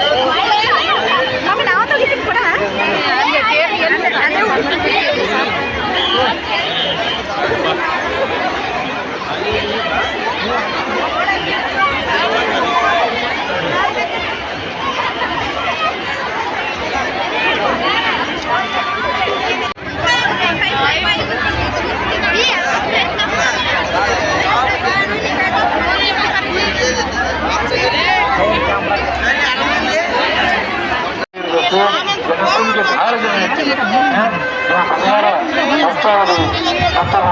Yeah. ఆరోగ్యం మొత్తం మొత్తం